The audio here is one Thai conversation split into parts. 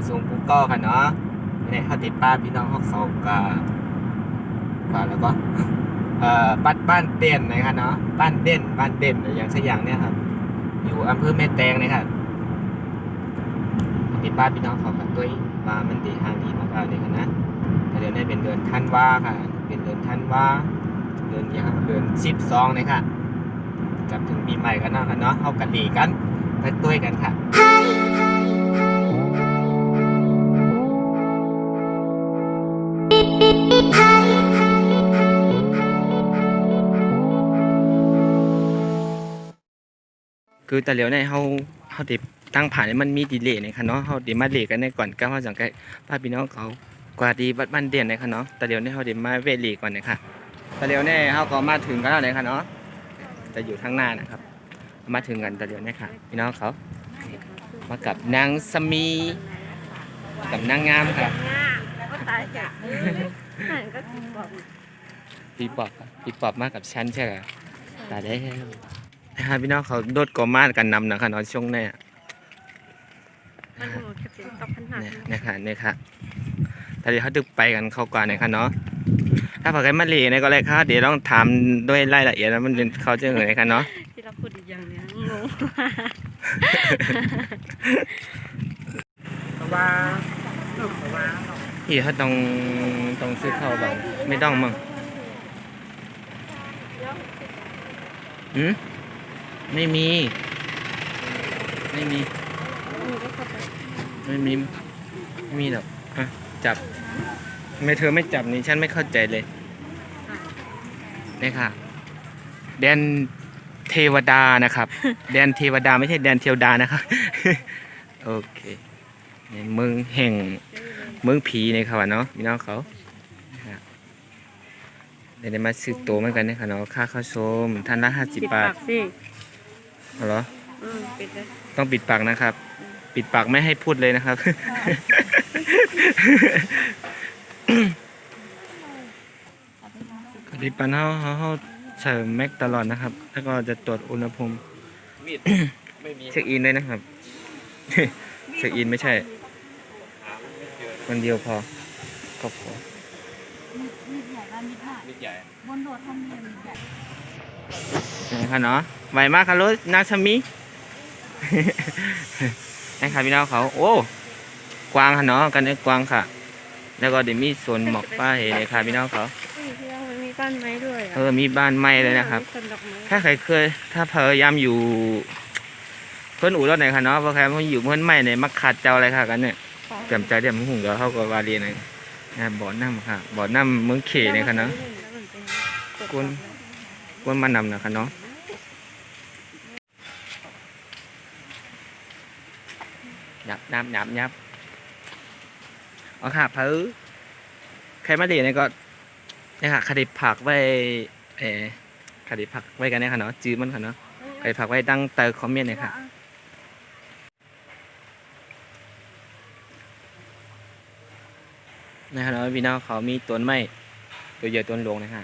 มาส่งกูก็ค่ะเนาะเนี่ยเขาติดป้ายพี่น้องเขาเขาก็ก็แล้วก็เอ่อบ้านบ้านเด่นนะครับเนาะบ้านเด่นบ้านเด่นอย่างสักอย่างเนี่ยครับ อยู่อำเภอแม่แตงนะครับติดป้ายพี่น้องเขาค่ะด้วยมามันดีทางดีมากๆเลยนะแต่เดือนนี้เป็นเดือนท่านว่าค่ะ เป็นเดือนท่านว่าเดือนยังเดือนสิบสองเลยค่ะจับถึงปีใหม่กันเนาะค่ะเนาะเอากันดีกันไปตุ้ยกันค่ะ คือแต่เหลียวในเฮาเฮาติตั้งผ่านนี่มันมีดีเลย์ในค่ะเนาะเฮาดิมาเลกันในก่อนก้าวเฮาสังเกตพาพี่น้องเขากว่าดีบัดบ้านเด่นในค่ะเนาะแต่เหลียวในเฮาดิมาเวลีก่อนนะคะแต่เหลียวในเฮาก็มาถึงกันแล้วในค่ะเนาะจะอยู่ข้างหน้านะครับ มาถึงกันแต่เหลียวในค่ะพี่น้องเขามากับนางสมีกับนางงามค่ะก็ตายจากหันก็บอกพี่ปอบครับพี่ปอบมากับฉันใช่ไหมตายแล้ว นะฮะพี่น้องเขาโดดกอมากันนำนะคะเนาะช่วงเนี้ยมันหัวกระเสียงตอกขนาดเนี่ยนะคะเนี่ยค่ะแต่เดี๋ยวเขาดึกไปกันเข้าก่อนหน่อยค่ะเนาะถ้าเผื่อใครมาเรียนก็เลยค่ะเดี๋ยวต้องถามด้วยรายละเอียดแล้วมันเป็นเขาจะเหนื่อยค่ะเนาะที่เราพูดอีกอย่างเนี้ยงงเพราะว่าเพราะว่าพี่เขาต้องต้องซื้อเข้าวบ้างไม่ต้องมั้งหืม ไม่มี ไม่มี ไม่มี ไม่มีหรอกอะจับไม่เธอไม่จับนี่ฉันไม่เข้าใจเลยนี่ค่ะ แดนเทวดานะครับ แดนเทวดาไม่ใช่แดนเทวดานะครับโอเคนี่เมืองแห่งเมืองผีในเขาอะเนาะพี่น้องเขานะครับเดี๋ยวได้มาซื้อตัวเหมือนกันนะคะเนาะค่าเข้าชมท่านละห้าสิบปิดบาปาทกสิ เอาเหรออืมปิดเลยต้องปิดปากนะครับ ปิดปากไม่ให้พูดเลยนะครับ ปฏิปันเขาเขาเขาเสริมแม็กตลอดนะครับ แล้วก็จะตรวจอุณหภูมิมีดไม่มีเช็คอินด้วยนะครับ เช็คอินไม่ใช่ คนเดียวพอก็พอ มีดใหญ่นะครับเนาะไหวมากครับรถนาชามินะครับพี่น้องเขา โอ้กวางค่ะเนาะกันไอ้กวางค่ะ แล้วก็เดี๋ยวมีสวนหมอกป้าเห็นเลยค่ะพี่น้องเขาที่เรามันมีบ้านไม้ด้วยเออมีบ้านไม้เลยนะครับมีต้นดอกไม้ถ้าใครเคย ถ้าพยายามอยู่ เพื่อนอู่รถไหนค่ะเนาะเพราะใครมันอยู่เพื่อนไม้เนี่ยมักขาดเจ้าอะไรค่ะกันเนี่ยเตรียมใจเดี๋ยวมึงหุงเดี๋ยวเขาก็วาเรียนเลยนะบ่อน้ำค่ะบ่อน้ำเมืองเขเนี่ยค่ะเนาะกุน กวนมานำนะคะเนาะยับยับยับยับเอาค่ะเพื่อใครมาเรีเนี่ยก็เนี่ยค่ะคดีผักไว้เออคดีผักไว้กันเนี่ยค่ะเนาะจื้อมันค่ะเนาะคดีผักไว้ตั้งเตอร์คอมเมนต์เนี่ยค่ะนะครับเนาะพี่น้องเขามีต้นไม้ตัวใหญ่ต้นหลวงนะฮะ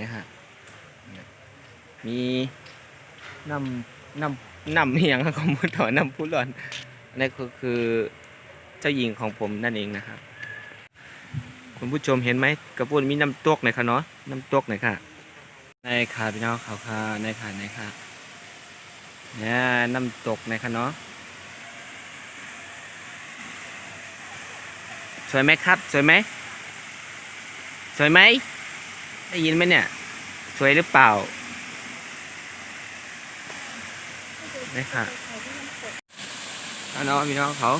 นะฮะ มีน้ำน้ำน้ำเมียงของมุถอน้ำพุร้อนอันนั่นก็คือเจ้าหญิงของผมนั่นเองนะครับ คุณผู้ชมเห็นไหมกระปุนมีน้ำตกหน่อยค่ะเนาะน้ำตกหน่อยค่ะในค่ะพี่น้องเขาค่ะในค่ะในค่ะเนี่ยน้ำตกในค่ะเนาะสวยไหมครับ สวยไหมสวยไหมได้ยินไหมเนี่ย สวยหรือเปล่า นี่ค่ะน้องพี่น้องเขา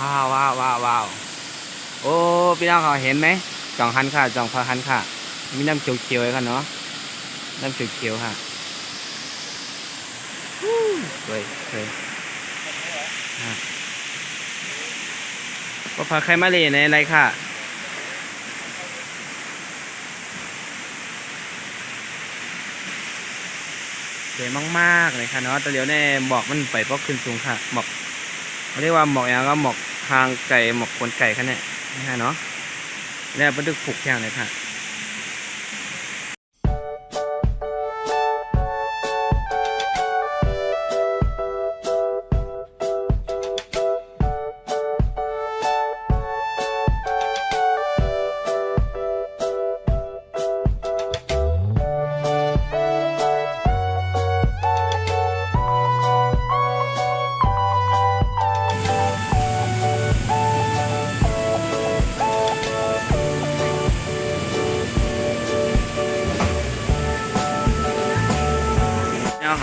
ว้าวว้าวว้าวว้าวโอ้พี่น้องเขาเห็นไหมจองหันค่ะจองพาหันค่ะ มีน้ำเขียวๆเลยค่ะเนาะน้ำเขียวๆค่ะฮู้สวยสวยอะก็พาใครมาเล่นในอะไรค่ะ สวยมากๆเลยค่ะเนาะแต่เดี๋ยวแน่หมอกมันไปเพราะขึ้นสูงค่ะหมอกเขาเรียกว่าหมอกอย่างก็หมอกทางไก่หมอกขนไก่ค่ะเนี่ยนี่ฮะเนาะแล้วมันดึกผูกแข่งเลยค่ะ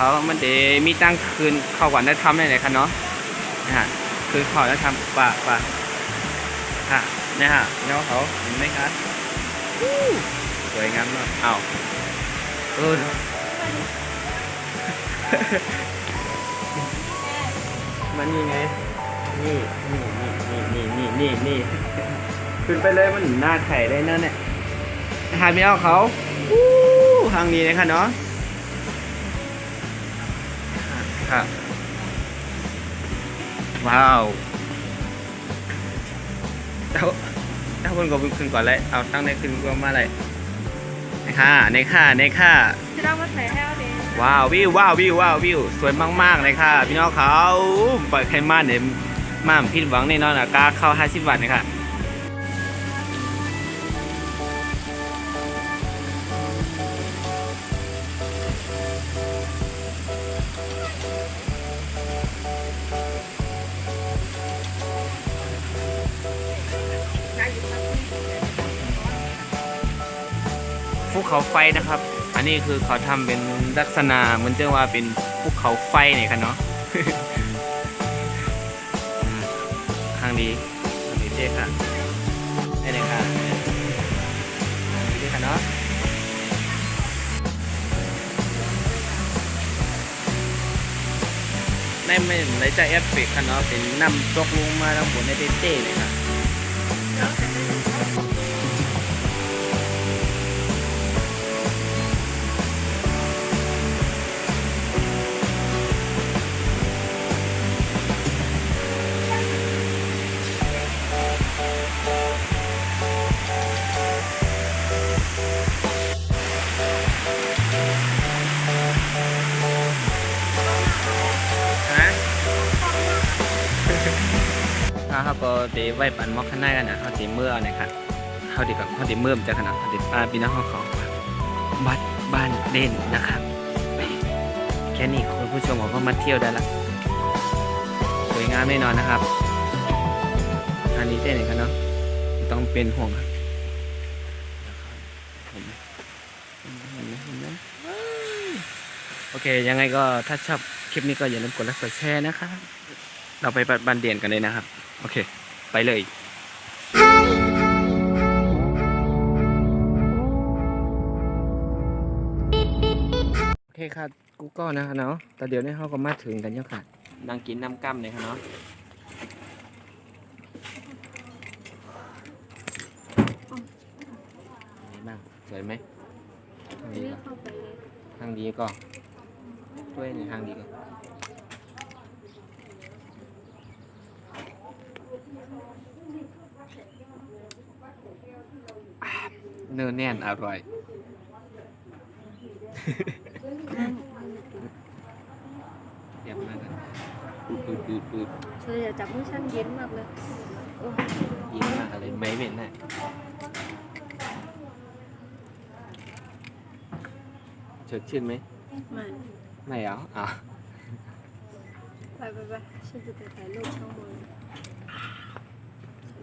ามันเดมีตั้งคืนเข้าก่อนได้ทำได้ไหนคะเนาะนะฮะคืนเข้าได้ทำป่าป่าค่ะนะฮะพี่น้องเขาเห็นไหมคะสวยงามมากอ้าวเออมันยังไงนี่นี่นี่นี่นี่นี่นี่ขึ้นไปเลยมันหน้าไข่เลยนั่นเนี่ยหาไม่เอาเขาอู้ทางนี้นะคะเนาะ ครับว้าวเจ้าเจ้าคนก็ขึ้นก่อนเลยเอาตั้งในขึ้นก็มาเลยในค่าในค่าในค่าที่เรามาใส่แห้วเองว้าววิวว้าววิวว้าววิวสวยมากๆเลยค่ะพี่น้องเขาปล่อยใครมาเนี่ยมาผิดหวังแน่นอนอะกล้าเข้า50บาทเลยค่ะ ภูเขาไฟนะครับ อันนี้คือเขาทำเป็นลักษณะเหมือนจะว่าเป็นภูเขาไฟเนี่ยครับเนาะข้างดีข้างดีเจ๊ค่ะได้เลยค่ะดีค่ะเนาะในไม่ไรจะเอฟเฟกต์ค่ะเนาะเป็นน้ำตกลงมาแล้วบนในเต้ๆเลยค่ะฮ ก็เดไว้ปั่นมอกข้างหน้ากันนะเขาตีเมื่อเนี่ยค่ะเขาตีกับเขาตีเมื่อมจะขนาดเขาตีปลาปีน้องขาเขาบัดบ้านเด่นนะครับแค่นี้คุณผู้ชมผมก็มาเที่ยวได้ละสวยงามแน่นอนนะครับอันนี้เต้นกันเนาะต้องเป็นห่วงครับโอเค ยังไงก็ถ้าชอบคลิปนี้ก็อย่าลืมกดไลค์กดแชร์นะครับ เราไปบันเดียนกันเลยนะครับ โอเค ไปเลยโอเคค่ะกูก็นะคะเนาะแต่เดี๋ยวนี้เขาก็มาถึงกันแล้วค่ะนั่งกินน้ำกั้มเลยค่ะเนาะนี่บ้างสวยไหมทางดีเลือก็กเข้าไปเลยทางดีก็ช่วยในทางดีก็ นื้อแน่นอร่อย เยี่ยมมากเลยปืดปืดปืดเธออย่าจับมือฉันเย็นมากเลยโอ้ยเยี่ยมมากเลยไม่เหม็นน่ะสดชื่นไหมไม่ไม่เอาอะไปไปไปฉันจะไปถ่ายรูปข้างบน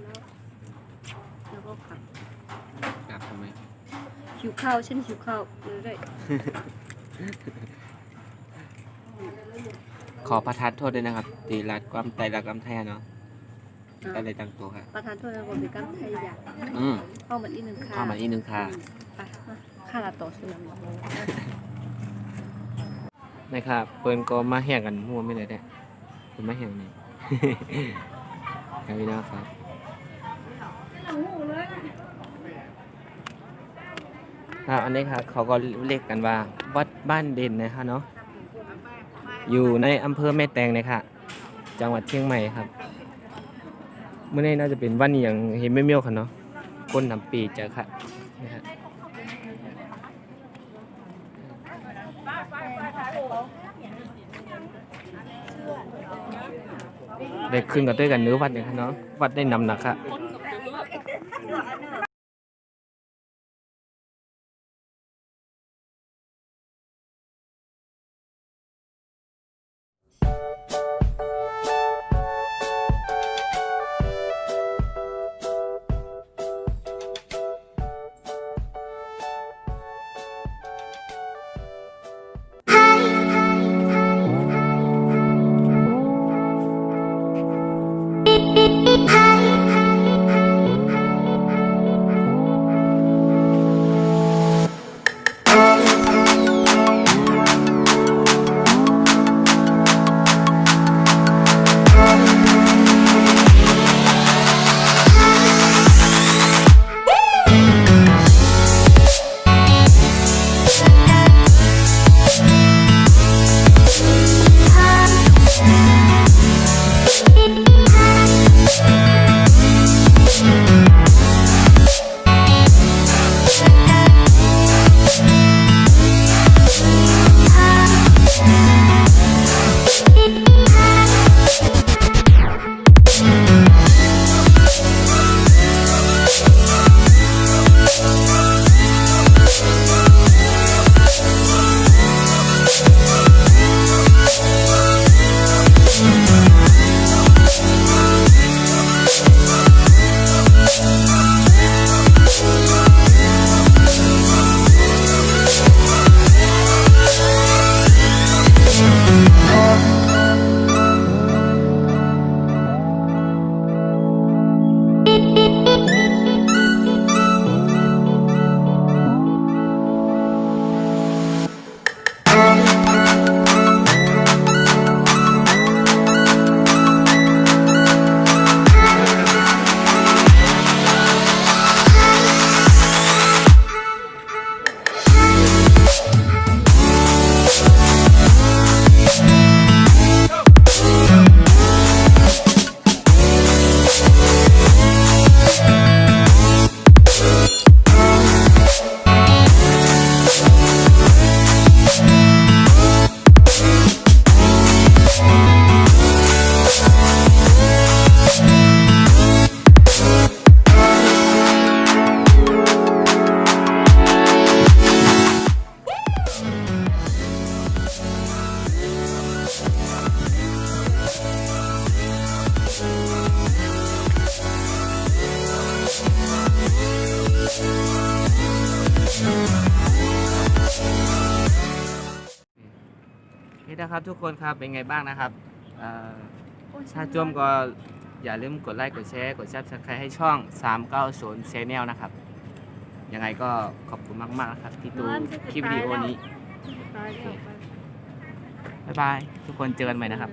แล้วแล้วก็ขับกลับทำไม หิวข้าวฉันหิวข้าวเลยขอประทานโทษด้วยนะครับ ตีรัดความไตรักความแท้เนาะอะก็เลยตั้งตัวครับประธานโทษนะผมเป็นกั้มไทยอยากอืมเข้ามาอีกหนึ่งค่ะเข้ามาอีกหนึ่งค่ะ ไปมาค่าละโตสุนันท์นะครับเปิ้นก็มาแห่งกันมั่วไม่ได้แน่เปิ้นมาแห่งนี่ ครับพี่น้องครับ ครับอันนี้ครับเขาก็เรียกกันว่าวัดบ้านเด่นนะครับเนาะอยู่ในอำเภอแม่แตงนะครับจังหวัดเชียงใหม่ครับเมื่อนี้น่าจะเป็นวันอย่างเห็นไม่เมียวค่ะเนาะก้นนำปีจอค่ะนะฮะได้ขึ้นกับด้วยกันเนื้อวัดเนี่ยครับเนาะวัดได้นำหนักค่ะ นี่นะครับทุกคนครับเป็นไงบ้างนะครับถ้าจวมก็อย่าลืมกดไลค์กดแชร์กดซับสไครต์ให้ช่อง 390 Channel นะครับ ยังไงก็ขอบคุณมากๆนะครับ ที่ดูคลิปวิดีโอนี้ บ๊ายบาย ทุกคนเจอกันใหม่นะครับ